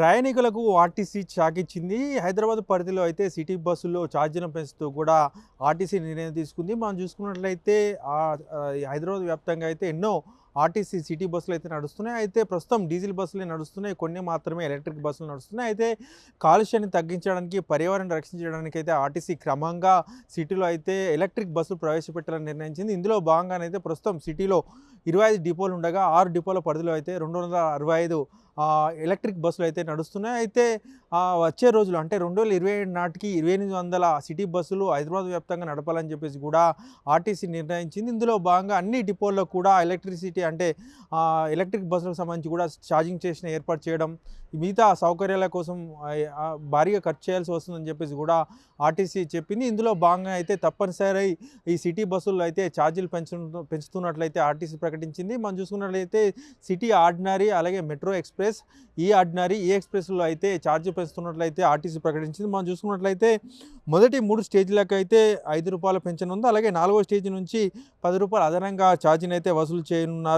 ప్రయాణికులకు ఆర్టీసీ చాకిచ్చింది. హైదరాబాద్ పరిధిలో అయితే సిటీ బస్సుల్లో ఛార్జీలను పెంచుతూ కూడా ఆర్టీసీ నిర్ణయం తీసుకుంది. మనం చూసుకున్నట్లయితే హైదరాబాద్ వ్యాప్తంగా అయితే ఎన్నో ఆర్టీసీ సిటీ బస్సులు అయితే నడుస్తున్నాయి. అయితే ప్రస్తుతం డీజిల్ బస్సులే నడుస్తున్నాయి. కొన్ని మాత్రమే ఎలక్ట్రిక్ బస్సులు నడుస్తున్నాయి. అయితే కాలుష్యాన్ని తగ్గించడానికి పర్యావరణం రక్షించడానికి అయితే ఆర్టీసీ క్రమంగా సిటీలో అయితే ఎలక్ట్రిక్ బస్సులు ప్రవేశపెట్టాలని నిర్ణయించింది. ఇందులో భాగంగానైతే ప్రస్తుతం సిటీలో ఇరవై ఐదు డిపోలు ఉండగా ఆరు డిపోల పరిధిలో అయితే రెండు వందల అరవై ఐదు ఎలక్ట్రిక్ బస్సులు అయితే నడుస్తున్నాయి. అయితే వచ్చే రోజులు అంటే రెండు వేల ఇరవై ఏడు నాటికి ఇరవై ఎనిమిది వందల సిటీ బస్సులు హైదరాబాద్ వ్యాప్తంగా నడపాలని చెప్పేసి కూడా ఆర్టీసీ నిర్ణయించింది. ఇందులో భాగంగా అన్ని డిపోల్లో కూడా ఎలక్ట్రిసిటీ అంటే ఆ, ఎలక్ట్రిక్ బస్సులకు సంబంధించి కూడా ఛార్జింగ్ స్టేషన్ ఏర్పాటు చేయడం మిగతా సౌకర్యాల కోసం భారీగా ఖర్చు చేయాల్సి వస్తుందని చెప్పేసి కూడా ఆర్టీసీ చెప్పింది. ఇందులో భాగంగా అయితే తప్పనిసరి ఈ సిటీ బస్సుల్లో అయితే ఛార్జీలు పెంచు పెంచుతున్నట్లయితే ఆర్టీసీ ప్రకటించింది. మనం చూసుకున్నట్లయితే సిటీ ఆర్డినరీ అలాగే మెట్రో ఎక్స్ప్రెస్ ఈ ఆర్డినరీ ఈ ఎక్స్ప్రెస్లో అయితే ఛార్జీ పెంచుతున్నట్లయితే ఆర్టీసీ ప్రకటించింది. మనం చూసుకున్నట్లయితే మొదటి మూడు స్టేజ్లకు అయితే ఐదు రూపాయల పెంచనుంది. అలాగే నాలుగో స్టేజ్ నుంచి పది రూపాయలు అదనంగా ఛార్జీని అయితే వసూలు చేయనున్నారు.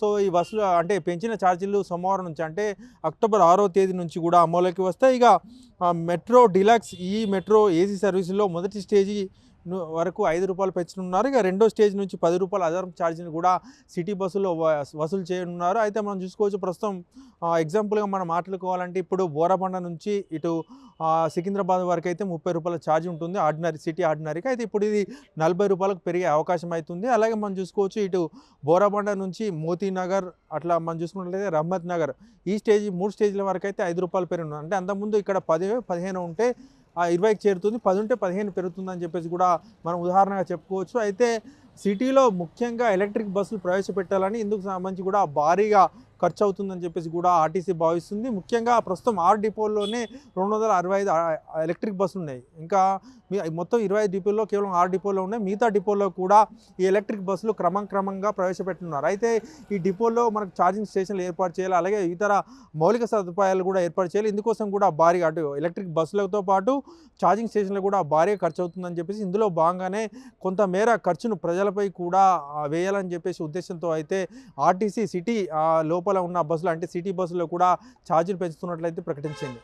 సో ఈ బస్సులు అంటే పెంచిన ఛార్జీలు సోమవారం నుంచి అంటే అక్టోబర్ ఆరో తేదీ నుంచి కూడా అమలులోకి వస్తాయి. ఇక మెట్రో డిలక్స్ ఈ మెట్రో ఏసీ సర్వీసులో మొదటి స్టేజీ వరకు ఐదు రూపాయలు పెంచనున్నారు. ఇక రెండో స్టేజ్ నుంచి పది రూపాయల అదనపు ఛార్జీని కూడా సిటీ బస్సులో వసూలు చేయనున్నారు. అయితే మనం చూసుకోవచ్చు ప్రస్తుతం ఎగ్జాంపుల్గా మనం మాట్లాడుకోవాలంటే ఇప్పుడు బోరాబండ నుంచి ఇటు సికింద్రాబాద్ వరకు అయితే ముప్పై రూపాయల ఛార్జ్ ఉంటుంది. ఆర్డినరీ సిటీ ఆర్డినరీకి అయితే ఇప్పుడు ఇది నలభై రూపాయలకు పెరిగే అవకాశం అవుతుంది. అలాగే మనం చూసుకోవచ్చు ఇటు బోరాబండ నుంచి మోతీనగర్ అట్లా మనం చూసుకున్నట్లయితే రహ్మత్ నగర్ ఈ స్టేజ్ మూడు స్టేజ్ల వరకు అయితే ఐదు రూపాయలు పెరిగి అంటే అంతకుముందు ఇక్కడ పది పదిహేను ఉంటే ఆ ఇరవైకి చేరుతుంది పది ఉంటే పదిహేను పెరుగుతుందని చెప్పేసి కూడా మనం ఉదాహరణగా చెప్పుకోవచ్చు. అయితే సిటీలో ముఖ్యంగా ఎలక్ట్రిక్ బస్సులు ప్రవేశపెట్టాలని ఇందుకు సంబంధించి కూడా భారీగా ఖర్చు అవుతుందని చెప్పేసి కూడా ఆర్టీసీ భావిస్తుంది. ముఖ్యంగా ప్రస్తుతం ఆరు డిపోల్లోనే రెండు వందల అరవై ఐదు ఎలక్ట్రిక్ బస్సులు ఉన్నాయి. ఇంకా మీ- మొత్తం ఇరవై ఐదు డిపోల్లో కేవలం ఆరు డిపోల్లో ఉన్నాయి. మిగతా డిపోల్లో కూడా ఈ ఎలక్ట్రిక్ బస్సులు క్రమం క్రమంగా ప్రవేశపెట్టున్నారు. అయితే ఈ డిపోల్లో మనకు ఛార్జింగ్ స్టేషన్లు ఏర్పాటు చేయాలి అలాగే ఇతర మౌలిక సదుపాయాలు కూడా ఏర్పాటు చేయాలి. ఇందుకోసం కూడా భారీగా అటు ఎలక్ట్రిక్ బస్సులతో పాటు ఛార్జింగ్ స్టేషన్లు కూడా భారీగా ఖర్చు అవుతుందని చెప్పేసి ఇందులో భాగంగానే కొంతమేర ఖర్చును ప్రజలపై కూడా వేయాలని చెప్పేసి ఉద్దేశంతో అయితే ఆర్టీసీ సిటీ లోపల లోపల ఉన్న బస్సులు అంటే సిటీ బస్సులో కూడా ఛార్జీలు పెంచుతున్నట్లయితే ప్రకటించింది.